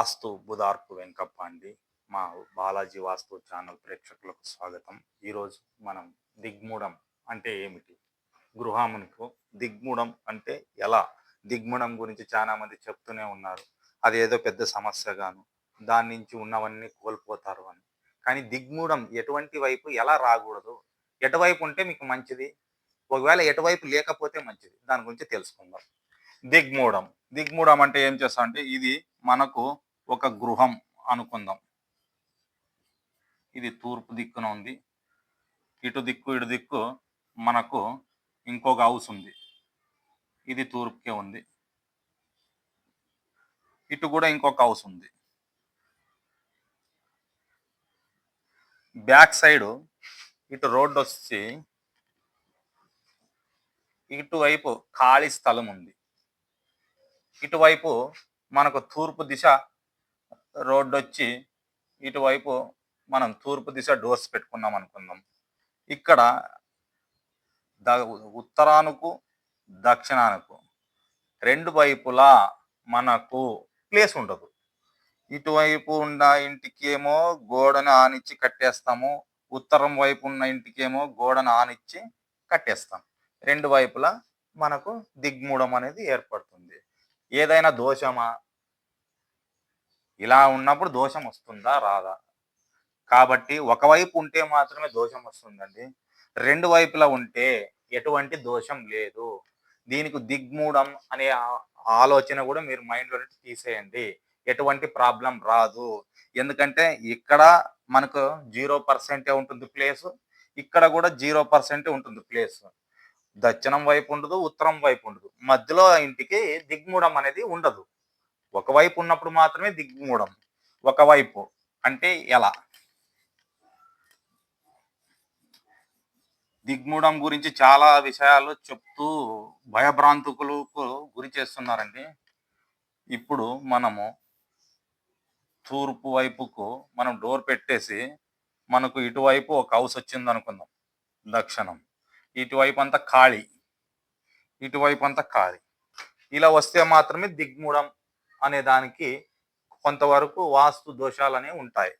వాస్తు బుధార్పు వెంకప్ప అండి. మా బాలాజీ వాస్తు ఛానల్ ప్రేక్షకులకు స్వాగతం. ఈరోజు మనం దిగ్మూడం అంటే ఏమిటి? గృహమునకు దిగ్మూఢం అంటే ఎలా? దిగ్మూడం గురించి చాలామంది చెప్తూనే ఉన్నారు. అది ఏదో పెద్ద సమస్యగాను దాని నుంచి ఉన్నవన్నీ కోల్పోతారు అని. కానీ దిగ్మూడం ఎటువంటి వైపు ఎలా రాకూడదు? ఎటువైపు ఉంటే మీకు మంచిది? ఒకవేళ ఎటువైపు లేకపోతే మంచిది. దాని గురించి తెలుసుకుందాం. దిగ్మూఢం దిగ్మూడం అంటే ఏం చేస్తామంటే ఇది మనకు ఒక గృహం అనుకుందాం. ఇది తూర్పు దిక్కున ఉంది. ఇటు దిక్కు ఇటు దిక్కు మనకు ఇంకొక హౌస్ ఉంది. ఇది తూర్పుకే ఉంది. ఇటు కూడా ఇంకొక హౌస్ ఉంది. బ్యాక్ సైడ్ ఇటు రోడ్డు వచ్చి ఇటువైపు ఖాళీ స్థలం ఉంది. ఇటువైపు మనకు తూర్పు దిశ రోడ్డు వచ్చి ఇటువైపు మనం తూర్పు దిశ డోర్స్ పెట్టుకున్నాం అనుకుందాం. ఇక్కడ ద ఉత్తరానుకు దక్షిణానుకు రెండు వైపులా మనకు ప్లేస్ ఉండదు. ఇటువైపు ఉన్న ఇంటికేమో గోడను ఆనిచ్చి కట్టేస్తాము. ఉత్తరం వైపు ఉన్న ఇంటికేమో గోడను ఆనిచ్చి కట్టేస్తాం. రెండు వైపులా మనకు దిగ్మూడం అనేది ఏర్పడుతుంది. ఏదైనా దోషమా? ఇలా ఉన్నప్పుడు దోషం వస్తుందా? రాదా. కాబట్టి ఒకవైపు ఉంటే మాత్రమే దోషం వస్తుందండి. రెండు వైపులా ఉంటే ఎటువంటి దోషం లేదు. దీనికి దిగ్మూడం అనే ఆలోచన కూడా మీరు మైండ్లో తీసేయండి. ఎటువంటి ప్రాబ్లం రాదు. ఎందుకంటే ఇక్కడ మనకు జీరో పర్సెంటే ఉంటుంది ప్లేస్. ఇక్కడ కూడా జీరో పర్సెంటే ఉంటుంది ప్లేస్. దక్షిణం వైపు ఉండదు ఉత్తరం వైపు ఉండదు. మధ్యలో ఇంటికి దిగ్మూడం అనేది ఉండదు. ఒకవైపు ఉన్నప్పుడు మాత్రమే దిగ్మూడం ఒకవైపు అంటే ఎలా? దిగ్మూడం గురించి చాలా విషయాలు చెప్తూ భయభ్రాంతుకులకు గురి చేస్తున్నారండి. ఇప్పుడు మనము తూర్పు వైపుకు మనం డోర్ పెట్టేసి మనకు ఇటువైపు ఒక హౌస్ వచ్చింది అనుకుందాం దక్షిణం ఇటువైపు అంతా ఖాళీ. ఇటువైపు అంతా ఖాళీ. ఇలా వస్తే మాత్రమే దిగ్మూడం అనే దానికి కొంతవరకు వాస్తు దోషాలు అనేవి ఉంటాయి.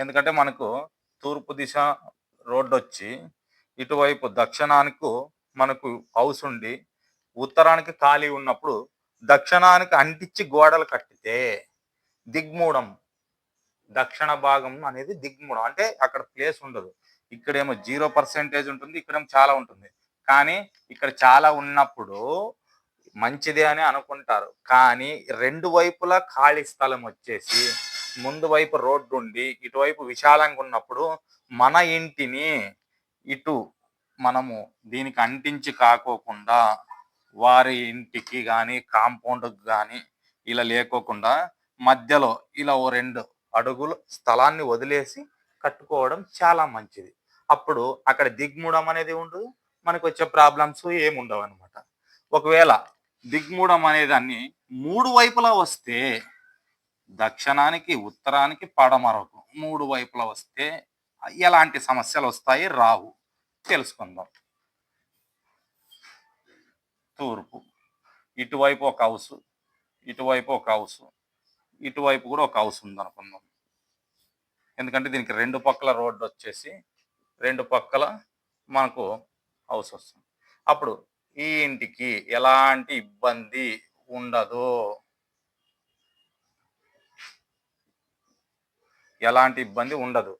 ఎందుకంటే మనకు తూర్పు దిశ రోడ్డు వచ్చి ఇటువైపు దక్షిణానికి మనకు హౌస్ ఉండి ఉత్తరానికి ఖాళీ ఉన్నప్పుడు దక్షిణానికి అంటించి గోడలు కట్టితే దిగ్మూడం దక్షిణ భాగం అనేది దిగ్మూడం అంటే అక్కడ ప్లేస్ ఉండదు. ఇక్కడేమో జీరో పర్సెంటేజ్ ఉంటుంది ఇక్కడేమో చాలా ఉంటుంది. కానీ ఇక్కడ చాలా ఉన్నప్పుడు మంచిదే అని అనుకుంటారు. కానీ రెండు వైపులా ఖాళీ స్థలం వచ్చేసి ముందు వైపు రోడ్డు ఉండి ఇటువైపు విశాలంగా ఉన్నప్పుడు మన ఇంటిని ఇటు మనము దీనికి అంటించి కాకోకుండా వారి ఇంటికి కానీ కాంపౌండ్కి కానీ ఇలా లేకోకుండా మధ్యలో ఇలా ఓ రెండు అడుగులు స్థలాన్ని వదిలేసి కట్టుకోవడం చాలా మంచిది. అప్పుడు అక్కడ దిగ్మూడం అనేది ఉండదు మనకు వచ్చే ప్రాబ్లమ్స్ ఏమి ఉండవు అనమాట ఒకవేళ దిగ్మూడం అనేదాన్ని మూడు వైపులా వస్తే దక్షిణానికి ఉత్తరానికి పడమరకు. మూడు వైపులా వస్తే ఎలాంటి సమస్యలు వస్తాయి? రావు. తెలుసుకుందాం. తూర్పు. ఇటువైపు ఒక హౌస్. ఇటువైపు ఒక హౌస్. ఇటువైపు కూడా ఒక హౌస్ ఉంది అనుకుందాం ఎందుకంటే దీనికి రెండు పక్కల రోడ్డు వచ్చేసి రెండు పక్కల మనకు హౌస్ వస్తుంది. అప్పుడు ఈ ఇంటికి ఎలాంటి ఇబ్బంది ఉండదు. ఎలాంటి ఇబ్బంది ఉండదు.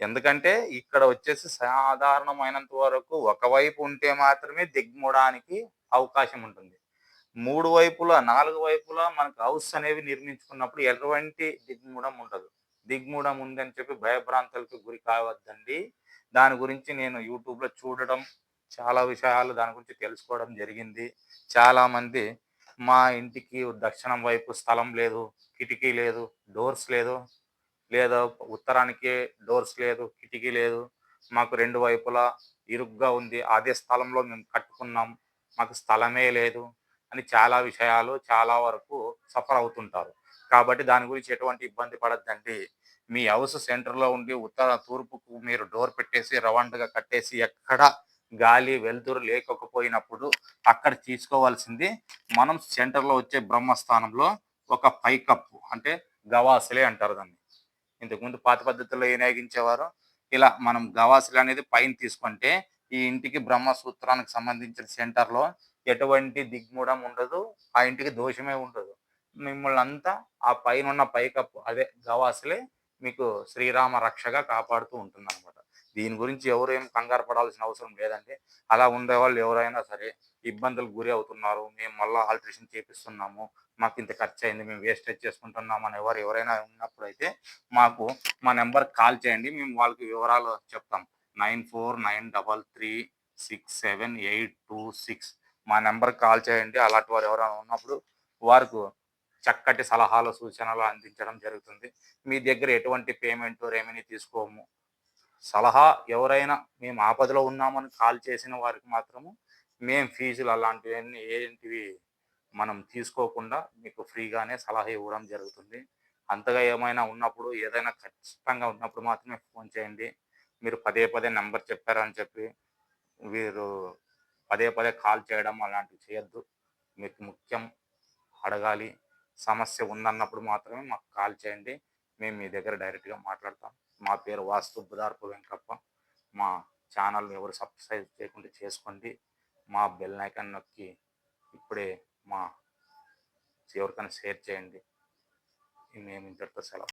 ఎందుకంటే ఇక్కడ వచ్చేసి సాధారణమైనంత వరకు ఒకవైపు ఉంటే మాత్రమే దిగ్మూడానికి అవకాశం ఉంటుంది. మూడు వైపులా నాలుగు వైపులా మనకు హౌస్ అనేవి నిర్మించుకున్నప్పుడు ఎటువంటి దిగ్మూడం ఉండదు. దిగ్మూఢం ఉందని చెప్పి భయభ్రాంతులకు గురి కావద్దండి. దాని గురించి నేను యూట్యూబ్లో చూడడం చాలా విషయాలు దాని గురించి తెలుసుకోవడం జరిగింది. చాలామంది మా ఇంటికి దక్షిణం వైపు స్థలం లేదు కిటికీ లేదు డోర్స్ లేదు లేదా ఉత్తరానికి డోర్స్ లేదు కిటికీ లేదు. మాకు రెండు వైపులా ఇరుగ్గా ఉంది. అదే స్థలంలో మేము కట్టుకున్నాం. మాకు స్థలమే లేదు అని చాలా విషయాలు చాలా వరకు సఫర్ అవుతుంటారు. కాబట్టి దాని గురించి ఎటువంటి ఇబ్బంది పడద్దండి. మీ హౌస్ సెంటర్లో ఉండి ఉత్తర తూర్పుకు మీరు డోర్ పెట్టేసి రవండ్గా కట్టేసి ఎక్కడ గాలి వెలుతురు లేకపోయినప్పుడు అక్కడ తీసుకోవాల్సింది మనం సెంటర్లో వచ్చే బ్రహ్మస్థానంలో ఒక పైకప్పు అంటే గవాసులే అంటారు దాన్ని. ఇంతకుముందు పాత పద్ధతుల్లో వినియోగించేవారు ఇలా మనం గవాసులు అనేది పైన తీసుకుంటే ఈ ఇంటికి బ్రహ్మసూత్రానికి సంబంధించిన సెంటర్లో ఎటువంటి దిగ్మూఢం ఉండదు ఆ ఇంటికి దోషమే ఉండదు. మిమ్మల్ని అంతా ఆ పైన ఉన్న పైకప్పు అదే గవాసులే మీకు శ్రీరామ రక్షగా కాపాడుతూ ఉంటుంది అనమాట దీని గురించి ఎవరు ఏం కంగారు పడాల్సిన అవసరం లేదండి. అలా ఉండేవాళ్ళు ఎవరైనా సరే ఇబ్బందులకు గురి అవుతున్నారు. మేము మళ్ళీ ఆల్ట్రేషన్ చేపిస్తున్నాము. మాకు ఇంత ఖర్చు అయింది. మేము వేస్టేజ్ చేసుకుంటున్నాం ఎవరు ఎవరైనా ఉన్నప్పుడు అయితే మాకు మా నెంబర్ కాల్ చేయండి. మేము వాళ్ళకి వివరాలు చెప్తాం. Nine four nine double three six seven eight two six మా నెంబర్ కాల్ చేయండి. అలాంటి వారు ఎవరైనా ఉన్నప్పుడు వారికి చక్కటి సలహాలు సూచనలు అందించడం జరుగుతుంది. మీ దగ్గర ఎటువంటి పేమెంట్ రేమని తీసుకోము. సలహా ఎవరైనా మేము ఆపదలో ఉన్నామని కాల్ చేసిన వారికి మాత్రము మేము ఫీజులు అలాంటివన్నీ ఏంటివి మనం తీసుకోకుండా మీకు ఫ్రీగానే సలహా ఇవ్వడం జరుగుతుంది. అంతగా ఏమైనా ఉన్నప్పుడు ఏదైనా ఖచ్చితంగా ఉన్నప్పుడు మాత్రమే ఫోన్ చేయండి. మీరు పదే పదే నెంబర్ చెప్పారని చెప్పి వీరు పదే పదే కాల్ చేయడం అలాంటివి చేయొద్దు. మీకు ముఖ్యం అడగాలి. సమస్య ఉందన్నప్పుడు మాత్రమే మాకు కాల్ చేయండి. మేము మీ దగ్గర డైరెక్ట్గా మాట్లాడతాం. మా పేరు వాస్తు బుధార్పు వెంకప్ప. మా ఛానల్ని ఎవరు సబ్స్క్రైబ్ చేయకుండా చేసుకోండి. మా బెల్ ఐకాన్ నొక్కి ఇప్పుడే మా ఎవరికైనా షేర్ చేయండి. మేము ఇంతటితో సెలవు.